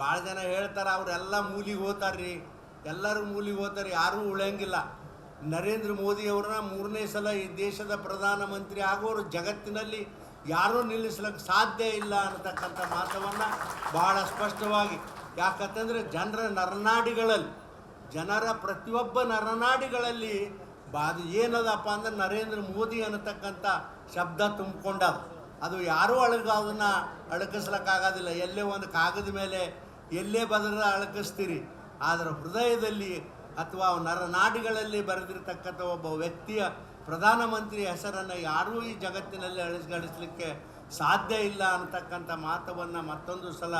ಭಾಳ ಜನ ಹೇಳ್ತಾರೆ, ಅವರೆಲ್ಲ ಮೂಲಿಗೆ ಹೋಗ್ತಾರ್ರಿ ಎಲ್ಲರೂ ಮೂಲಿಗೆ ಹೋತಾರೆ ಯಾರೂ ಉಳಿಯಂಗಿಲ್ಲ. ನರೇಂದ್ರ ಮೋದಿಯವ್ರನ್ನ ಮೂರನೇ ಸಲ ಈ ದೇಶದ ಪ್ರಧಾನಮಂತ್ರಿ ಆಗೋರು ಜಗತ್ತಿನಲ್ಲಿ ಯಾರೂ ನಿಲ್ಲಿಸ್ಲಿಕ್ಕೆ ಸಾಧ್ಯ ಇಲ್ಲ ಅನ್ನತಕ್ಕಂಥ ಮಾತವನ್ನು ಬಹಳ ಸ್ಪಷ್ಟವಾಗಿ. ಯಾಕಂತಂದರೆ ಜನರ ನರನಾಡಿಗಳಲ್ಲಿ, ಜನರ ಪ್ರತಿಯೊಬ್ಬ ನರನಾಡಿಗಳಲ್ಲಿ ಬಾದು ಏನದಪ್ಪ ಅಂದ್ರೆ ನರೇಂದ್ರ ಮೋದಿ ಅನ್ನತಕ್ಕಂಥ ಶಬ್ದ ತುಂಬಿಕೊಂಡದು ಅದು ಯಾರೂ ಅಳಗ ಅದನ್ನು ಅಳಕಿಸ್ಲಿಕ್ಕಾಗೋದಿಲ್ಲ ಎಲ್ಲೇ ಒಂದು ಕಾಗದ ಮೇಲೆ ಎಲ್ಲೇ ಬದಲ ಅಳಕಿಸ್ತೀರಿ. ಆದರೆ ಹೃದಯದಲ್ಲಿ ಅಥವಾ ನರನಾಡಿಗಳಲ್ಲಿ ಬರೆದಿರ್ತಕ್ಕಂಥ ಒಬ್ಬ ವ್ಯಕ್ತಿಯ ಪ್ರಧಾನಮಂತ್ರಿ ಹೆಸರನ್ನು ಯಾರೂ ಈ ಜಗತ್ತಿನಲ್ಲಿ ಅಳಿಸ್ಗಳಿಸ್ಲಿಕ್ಕೆ ಸಾಧ್ಯ ಇಲ್ಲ ಅಂತಕ್ಕಂಥ ಮಾತವನ್ನು ಮತ್ತೊಂದು ಸಲ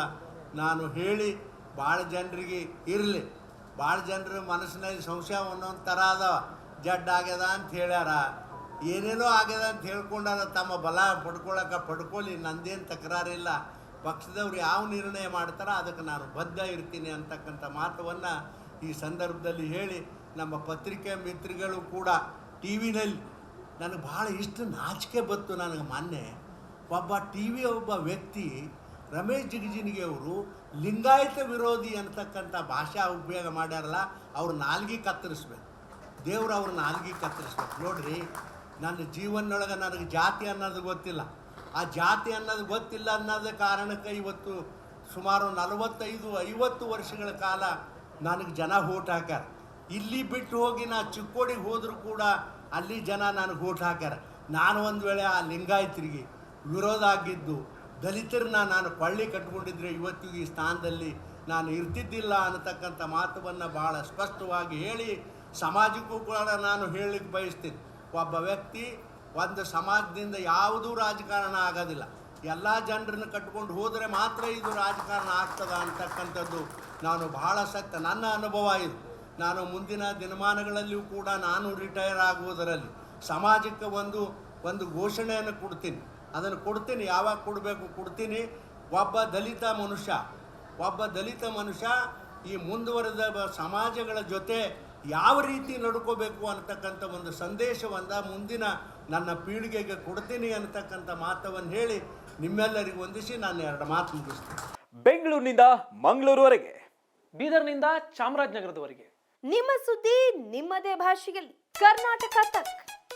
ನಾನು ಹೇಳಿ ಭಾಳ ಜನರಿಗೆ ಇರಲಿ. ಭಾಳ ಜನರ ಮನಸ್ಸಿನಲ್ಲಿ ಸಂಶಯ ಒಂದೊಂದು ಥರ ಅದಾವ. ಜಡ್ ಆಗ್ಯದ ಅಂತ ಹೇಳ್ಯಾರ. ಏನೇನೋ ಆಗ್ಯದ ಅಂತ ಹೇಳ್ಕೊಂಡಾರ ತಮ್ಮ ಬಲ ಪಡ್ಕೊಳಕ್ಕೆ ಪಡ್ಕೊಳ್ಳಿ ನಂದೇನು ತಕರಾರಿಲ್ಲ. ಪಕ್ಷದವ್ರು ಯಾವ ನಿರ್ಣಯ ಮಾಡ್ತಾರೋ ಅದಕ್ಕೆ ನಾನು ಬದ್ಧ ಇರ್ತೀನಿ ಅಂತಕ್ಕಂಥ ಮಾತವನ್ನು ಈ ಸಂದರ್ಭದಲ್ಲಿ ಹೇಳಿ ನಮ್ಮ ಪತ್ರಿಕೆ ಮಿತ್ರಗಳು ಕೂಡ ಟಿ ವಿನಲ್ಲಿ ನನಗೆ ಭಾಳ ಇಷ್ಟು ನಾಚಿಕೆ ಬಂತು ನನಗೆ ಮೊನ್ನೆ. ಒಬ್ಬ ಟಿ ವಿ ಒಬ್ಬ ವ್ಯಕ್ತಿ ರಮೇಶ್ ಜಿಗಜಿನಿಗೆ ಅವರು ಲಿಂಗಾಯತ ವಿರೋಧಿ ಅಂತಕ್ಕಂಥ ಭಾಷಾ ಉಪಯೋಗ ಮಾಡ್ಯಾರಲ್ಲ, ಅವ್ರ ನಾಲ್ಗೆ ಕತ್ತರಿಸ್ಬೇಕು. ದೇವ್ರು ಅವ್ರ ನಾಲ್ಗೆ ಕತ್ತರಿಸ್ಬೇಕು. ನೋಡ್ರಿ, ನನ್ನ ಜೀವನದೊಳಗೆ ನನಗೆ ಜಾತಿ ಅನ್ನೋದು ಗೊತ್ತಿಲ್ಲ. ಆ ಜಾತಿ ಅನ್ನೋದು ಗೊತ್ತಿಲ್ಲ ಅನ್ನೋದ ಕಾರಣಕ್ಕೆ ಇವತ್ತು ಸುಮಾರು ನಲವತ್ತೈದು, ಐವತ್ತು ವರ್ಷಗಳ ಕಾಲ ನನಗೆ ಜನ ಓಟ್ ಹಾಕ್ಯಾರ. ಇಲ್ಲಿ ಬಿಟ್ಟು ಹೋಗಿ ನಾ ಚಿಕ್ಕೋಡಿಗೆ ಹೋದರೂ ಕೂಡ ಅಲ್ಲಿ ಜನ ನನಗೆ ಓಟ್ ಹಾಕ್ಯಾರ. ನಾನು ಒಂದು ವೇಳೆ ಆ ಲಿಂಗಾಯತರಿಗೆ ವಿರೋಧ ಆಗಿದ್ದು ದಲಿತರನ್ನ ನಾನು ಕೊಳ್ಳಿ ಕಟ್ಕೊಂಡಿದ್ರೆ ಇವತ್ತು ಈ ಸ್ಥಾನದಲ್ಲಿ ನಾನು ಇರ್ತಿದ್ದಿಲ್ಲ ಅನ್ನತಕ್ಕಂಥ ಮಾತುವನ್ನು ಭಾಳ ಸ್ಪಷ್ಟವಾಗಿ ಹೇಳಿ ಸಮಾಜಕ್ಕೂ ಕೂಡ ನಾನು ಹೇಳಲಿಕ್ಕೆ ಬಯಸ್ತೀನಿ. ಒಬ್ಬ ವ್ಯಕ್ತಿ ಒಂದು ಸಮಾಜದಿಂದ ಯಾವುದೂ ರಾಜಕಾರಣ ಆಗೋದಿಲ್ಲ. ಎಲ್ಲ ಜನರನ್ನು ಕಟ್ಕೊಂಡು ಹೋದರೆ ಮಾತ್ರ ಇದು ರಾಜಕಾರಣ ಆಗ್ತದ ಅಂತಕ್ಕಂಥದ್ದು ನಾನು ಬಹಳ ಸತ್ಯ ನನ್ನ ಅನುಭವ ಇದು. ನಾನು ಮುಂದಿನ ದಿನಮಾನಗಳಲ್ಲಿಯೂ ಕೂಡ ನಾನು ರಿಟೈರ್ ಆಗುವುದರಲ್ಲಿ ಸಮಾಜಕ್ಕೆ ಒಂದು ಒಂದು ಘೋಷಣೆಯನ್ನು ಕೊಡ್ತೀನಿ. ಅದನ್ನು ಕೊಡ್ತೀನಿ, ಯಾವಾಗ ಕೊಡಬೇಕು ಕೊಡ್ತೀನಿ. ಒಬ್ಬ ದಲಿತ ಮನುಷ್ಯ, ಒಬ್ಬ ದಲಿತ ಮನುಷ್ಯ ಈ ಮುಂದುವರೆದ ಸಮಾಜಗಳ ಜೊತೆ ಯಾವ ರೀತಿ ನಡ್ಕೋಬೇಕು ಅನ್ನತಕ್ಕಂಥ ಒಂದು ಸಂದೇಶವನ್ನು ಮುಂದಿನ ನನ್ನ ಪೀಳಿಗೆಗೆ ಕೊಡ್ತೀನಿ ಅನ್ನತಕ್ಕಂಥ ಮಾತವನ್ನು ಹೇಳಿ ನಿಮ್ಮೆಲ್ಲರಿಗೂ ಹೊಂದಿಸಿ ನಾನು ಎರಡು ಮಾತು ಮುಗಿಸ್ತೀನಿ. ಬೆಂಗಳೂರಿನಿಂದ ಮಂಗಳೂರುವರೆಗೆ. ಬೀದರ್ನಿಂದ ಚಾಮರಾಜನಗರದವರೆಗೆ. ನಿಮ್ಮ ಸುದ್ದಿ ನಿಮ್ಮದೇ ಭಾಷೆಯಲ್ಲಿ. ಕರ್ನಾಟಕ ತಕ್.